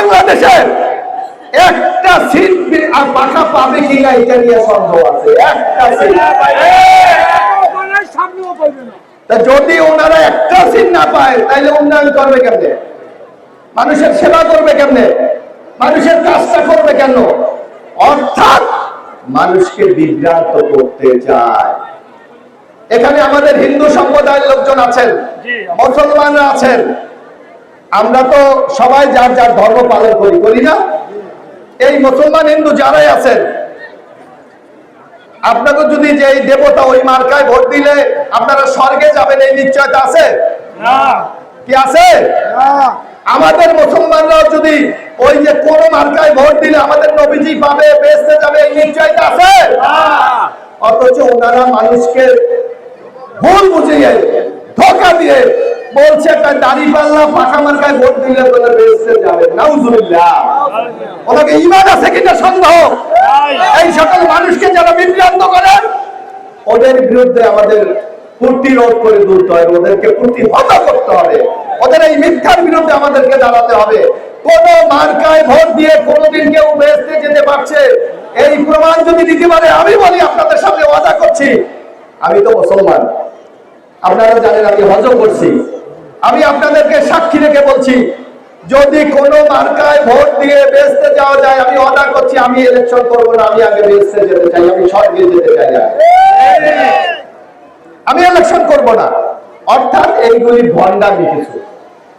বাংলাদেশের একটা সিট আর পাখা পাবে কিনা এটা নিয়ে সন্দেহ আছে। একটা সিট যদি ওনারা একটা সিট না পায় তাহলে উন্নয়ন করবে কেমনে? মানুষের সেবা করবে কেমনে? মানুষের কাজটা করবে কেন? অর্থাৎ মানুষকে বিভ্রান্ত করতে চায়। এখানে আমাদের হিন্দু সম্প্রদায়ের লোকজন আছেন মুসলমানরা আছেন। আমরা তো সবাই যার যার ধর্ম পালন করি করি না? এই মুসলমান হিন্দু যারাই আছেন আপনাকে যদি যে এই দেবতা ওই মার্কায় ভোট দিলে আপনারা স্বর্গে যাবেন এই নিশ্চয়তা আছে? না। কি আছে? আমাদের মুসলমানরাও যদি ওই যে কোন মার্কায় ভোট দিলে আমাদের নবীজি পাবে বেসতে যাবে এই নিশ্চয়তা আছে? অথচ ওনারা মানুষকে ভুল বুঝিয়ে ধোকা দিয়ে বলছে একটা দাড়ি পাল্লা ফাঁকা মার্কায় ভোট দিলে বলে বেসতে যাবে। নাউজুবিল্লাহ। ওনাকে ইমান আছে কিনা সন্দেহ? এই সকল মানুষকে যারা বিভ্রান্ত করে, ওদের বিরুদ্ধে আমাদের প্রতিরোধ করে তুলতে হবে, ওদেরকে প্রতিহত করতে হবে। ওদের এই মিথ্যার বিরুদ্ধে আমাদেরকে দাঁড়াতে হবে। কোন মার্কায় ভোট দিয়ে কোনদিন কেউ বেসতে যেতে পারছে? এই প্রমাণ যদি দিতে পারে, আমি বলি আপনাদের সামনে ওয়াদা করছি। আমি তো মুসলমান। আপনারা জানেন আমি হজ করছি। আমি আপনাদেরকে সাক্ষী রেখে বলছি, যদি কোনো মার্কায় ভোট দিয়ে বেসতে যাওয়া যায়, আমি অর্ডার করছি, আমি ইলেকশন করব না, আমি আগে বেসতে যেতে চাই, আমি স্বর্গে যেতে চাই না। আমি ইলেকশন করব না। অর্থাৎ এইগুলি ভণ্ডামি কিছু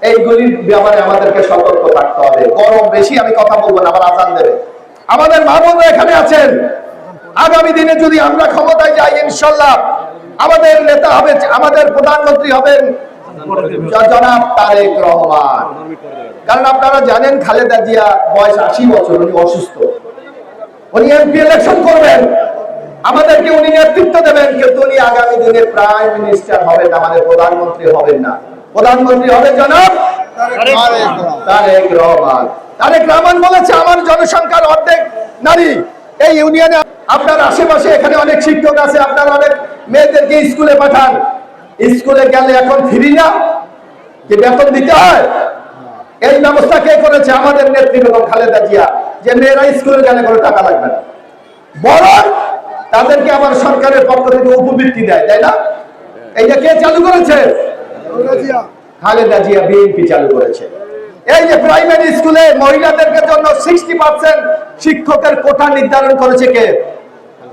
এইগুলির ব্যাপারে আমাদেরকে সতর্ক থাকতে হবে। গরম বেশি, আমি কথা বলব না, আবার আজান দেবে। আমাদের মা এখানে আছেন। আগামী দিনে যদি আমরা ক্ষমতায় যাই, ইনশাল্লাহ আমাদের নেতা হবে আমাদের প্রধানমন্ত্রী হবেন জনাব তারেক রহমান। কারণ আপনারা জানেন খালেদা জিয়া বয়স আশি বছর উনি অসুস্থ। উনি এমপি ইলেকশন করবেন। আমাদেরকে উনি নেতৃত্ব দেবেন কিন্তু উনি আগামী দিনে প্রাইম মিনিস্টার হবেন আমাদের প্রধানমন্ত্রী হবেন না। প্রধানমন্ত্রী হবেন জনাব তারেক রহমান। তারেক রহমান। বলেছে আমার জনসংখ্যার অর্ধেক নারী। এই ইউনিয়নে আপনার আশেপাশে এখানে অনেক শিক্ষক আছে আপনার অনেক মেয়েদেরকে স্কুলে পাঠান। স্কুলে গেলে এখন ফ্রি না? যে বেতন দিতে হয়? এই ব্যবস্থা কে করেছে? আমাদের নেত্রী বেগম খালেদা জিয়া যে মেয়েরা স্কুলে গেলে কোনো টাকা লাগবে না। বরং তাদেরকে আমার সরকারের পক্ষ থেকে উপবৃত্তি দেয় তাই না? এইটা কে চালু করেছে? খালেদা জিয়া। বিএনপি চালু করেছে। এই যে প্রাইমারি স্কুলে মহিলাদেরকে জন্য সিক্সটি পার্সেন্ট শিক্ষকের কোঠা নির্ধারণ করেছে কে?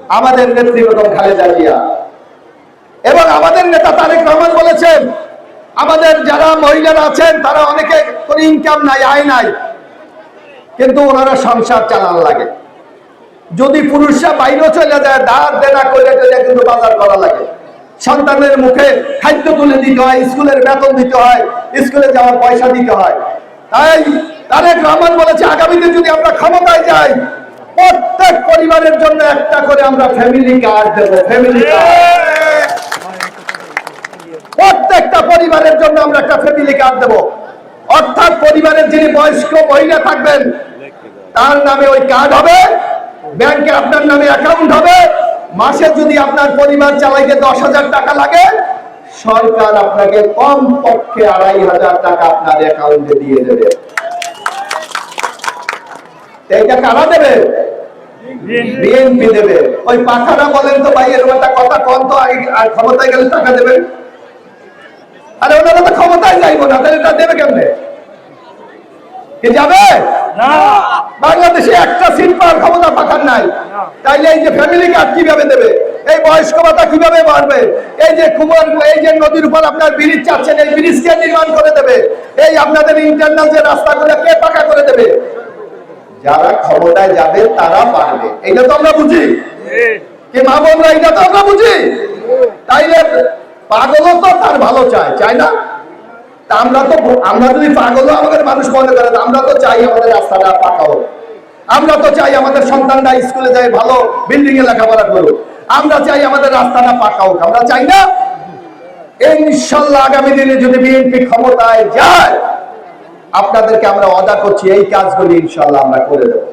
আমাদের নেত্রী বেগম খালেদা জিয়া। এবং আমাদের নেতা তারেক রহমান বলেছেন, আমাদের যারা মহিলারা আছেন, তারা অনেকে কোনো ইনকাম নাই, আয় নাই। কিন্তু ওনারা সংসার চালান লাগে। যদি পুরুষরা বাইরে চলে যায় ধার দেনা করে টেলে কিন্তু বাজার করা লাগে। সন্তানের মুখে খাদ্য তুলে দিতে হয়, স্কুলের বেতন দিতে হয়, স্কুলে যাওয়ার পয়সা দিতে হয়। তাই তারেক রহমান বলেছে, আগামীতে যদি আমরা ক্ষমতায় যাই, প্রত্যেক পরিবারের জন্য একটা করে আমরা ফ্যামিলি কার্ড দেবো ফ্যামিলি প্রত্যেকটা পরিবারের জন্য আমরা একটা ফ্যামিলি কার্ড দেব। অর্থাৎ পরিবারের যিনি বয়স্ক মহিলা থাকবেন, তার নামে ওই কার্ড হবে ব্যাংকে আপনার নামে অ্যাকাউন্ট হবে। মাসে যদি আপনার পরিবার চালাইতে দশ হাজার টাকা লাগে, সরকার আপনাকে কম পক্ষে আড়াই হাজার টাকা আপনার অ্যাকাউন্টে দিয়ে দেবে। তো এইটা কারা দেবে? বিএনপি দেবে। ওই পাখারা বলেন তো ভাই এরকম একটা কথা কম তো আর ক্ষমতায় গেলে টাকা দেবেন? আরে ওনারা তো ক্ষমতায় যাইবো না তাহলে এটা দেবে কেমনে? কে যাবে? না। বাংলাদেশে একটা সিট পাওয়ার ক্ষমতা পাখার নাই। তাইলে এই যে ফ্যামিলি কার্ড কীভাবে দেবে? এই বয়স্ক ভাতা কীভাবে বাড়বে? এই যে কুমার এই যে নদীর উপর আপনার ব্রিজ চাচ্ছেন এই ব্রিজ কে নির্মাণ করে দেবে। এই আপনাদের ইন্টারনাল যে রাস্তাগুলো কে পাকা করে দেবে? যারা ক্ষমতায় যাবে, তারা পারবে। এটা তো আমরা বুঝি। কি মা বোনরা, এটা তো আমরা বুঝি? তাইলে পাগলও তো তার ভালো চায় চাই না? তা আমরা তো আমরা যদি পাগলও আমাদের মানুষ মনে করে আমরা তো চাই আমাদের রাস্তাটা পাকা হোক। আমরা তো চাই আমাদের সন্তানরা স্কুলে যায় ভালো বিল্ডিং এ লেখাপড়া করুক। আমরা চাই আমাদের রাস্তাটা পাকা হোক। আমরা চাই না? ইনশাল্লাহ আগামী দিনে যদি বিএনপি ক্ষমতায় যায় আপনাদেরকে আমরা অদা করছি এই কাজগুলি ইনশাল্লাহ আমরা করে দেবো।